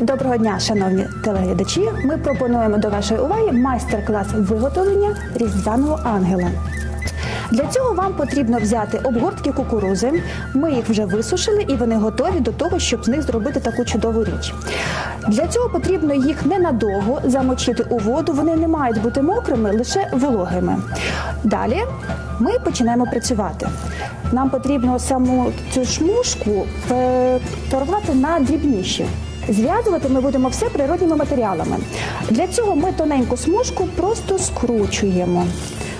Доброго дня, шановні телеглядачі. Ми пропонуємо до вашої уваги майстер-клас виготовлення різдвяного ангела. Для цього вам потрібно взяти обгортки кукурузи. Ми їх вже висушили і вони готові до того, щоб з них зробити таку чудову річ. Для цього потрібно їх ненадовго замочити у воду. Вони не мають бути мокрими, лише вологими. Далі ми починаємо працювати. Нам потрібно саму цю шмушку е, порвати на дрібніші. Зв'язувати ми будемо все природніми матеріалами. Для цього ми тоненьку смужку просто скручуємо.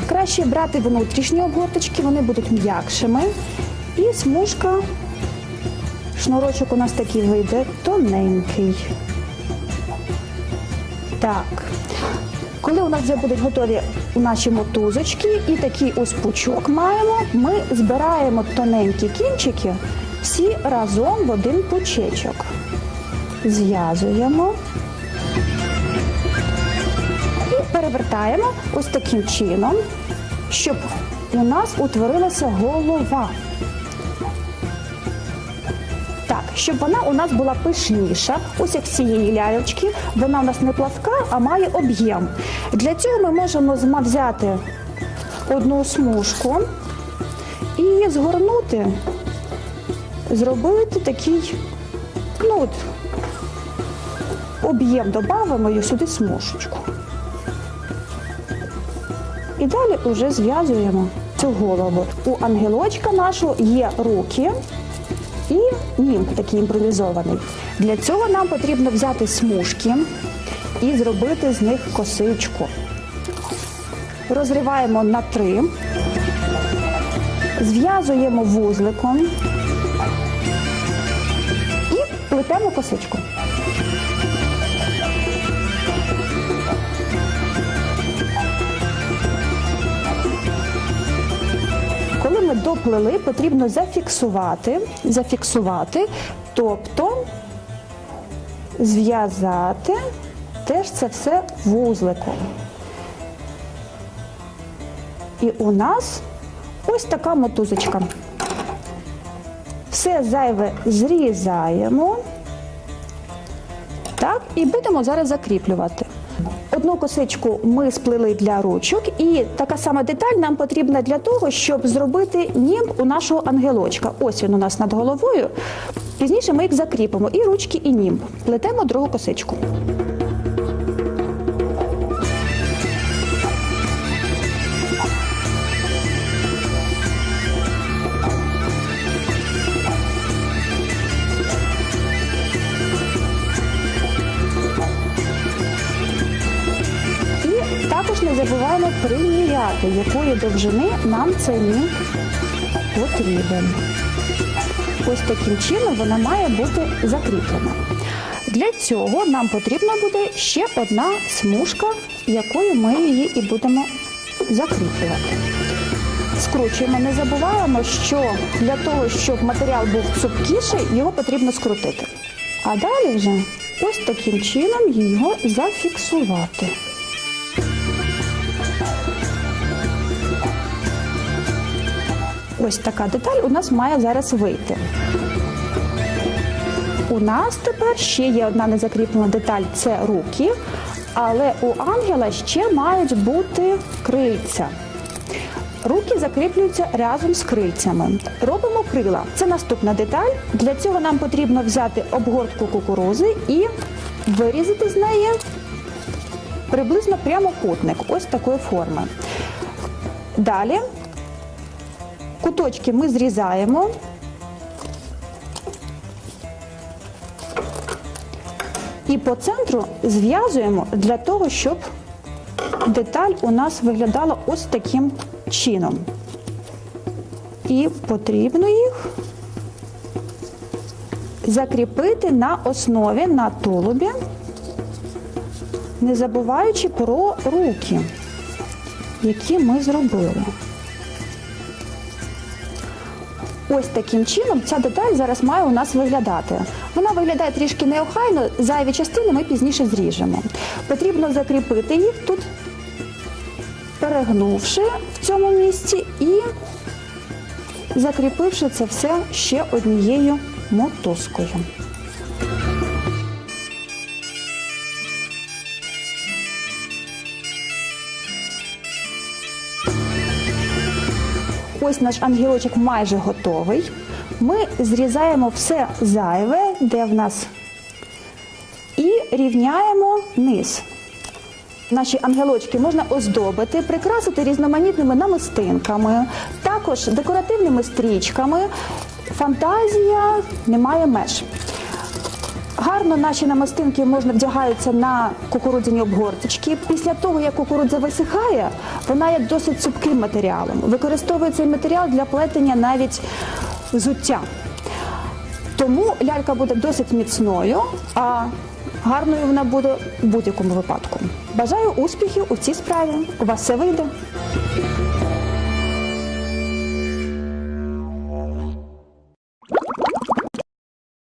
Краще брати внутрішні обгорточки, вони будуть м'якшими. І смужка, шнурочок у нас такий вийде тоненький. Так. Коли у нас вже будуть готові наші мотузочки і такий ось пучок маємо, ми збираємо тоненькі кінчики всі разом в один пучечок. Зв'язуємо і перевертаємо ось таким чином, щоб у нас утворилася голова. Так, щоб вона у нас була пишніша, ось як цієї лялечки, вона у нас не пласка, а має об'єм. Для цього ми можемо взяти одну смужку і згорнути, зробити такий, ну от, об'єм додамо і сюди смужечку. І далі вже зв'язуємо цю голову. У ангелочка нашого є руки і німб такий імпровізований. Для цього нам потрібно взяти смужки і зробити з них косичку. Розриваємо на три, зв'язуємо вузликом і плетемо косичку. Коли ми потрібно зафіксувати, зафіксувати, тобто зв'язати теж це все вузликом. І у нас ось така мотузочка. Все зайве зрізаємо. Так, і будемо зараз закріплювати. Одну косичку ми сплели для ручок, і така сама деталь нам потрібна для того, щоб зробити німб у нашого ангелочка. Ось він у нас над головою. Пізніше ми їх закріпимо і ручки, і німб. Плетемо другу косичку. Також не забуваємо приміряти, якої довжини нам цей німб потрібен. Ось таким чином вона має бути закріплена. Для цього нам потрібна буде ще одна смужка, якою ми її і будемо закріплювати. Скручуємо, не забуваємо, що для того, щоб матеріал був цупкіший, його потрібно скрутити. А далі вже ось таким чином його зафіксувати. Ось така деталь у нас має зараз вийти. У нас тепер ще є одна незакріплена деталь це руки, але у ангела ще мають бути крильця. Руки закріплюються разом з крильцями. Робимо крила. Це наступна деталь. Для цього нам потрібно взяти обгортку кукурузи і вирізати з неї приблизно прямокутник ось такої форми. Далі Куточки ми зрізаємо. І по центру зв'язуємо для того, щоб деталь у нас виглядала ось таким чином. І потрібно їх закріпити на основі, на тулубі, не забуваючи про руки, які ми зробили. Ось таким чином ця деталь зараз має у нас виглядати. Вона виглядає трішки неохайно, зайві частини ми пізніше зріжемо. Потрібно закріпити їх тут, перегнувши в цьому місці і закріпивши це все ще однією мотузкою. Ось наш ангелочок майже готовий. Ми зрізаємо все зайве, де в нас, і рівняємо низ. Наші ангелочки можна оздобити, прикрасити різноманітними намистинками, також декоративними стрічками. Фантазія не має меж. Гарно наші намистинки можна вдягаються на кукурудзяні обгорточки. Після того, як кукурудза висихає, вона є досить цупким матеріалом. Використовує цей матеріал для плетення навіть взуття. Тому лялька буде досить міцною, а гарною вона буде в будь-якому випадку. Бажаю успіхів у цій справі. У вас все вийде.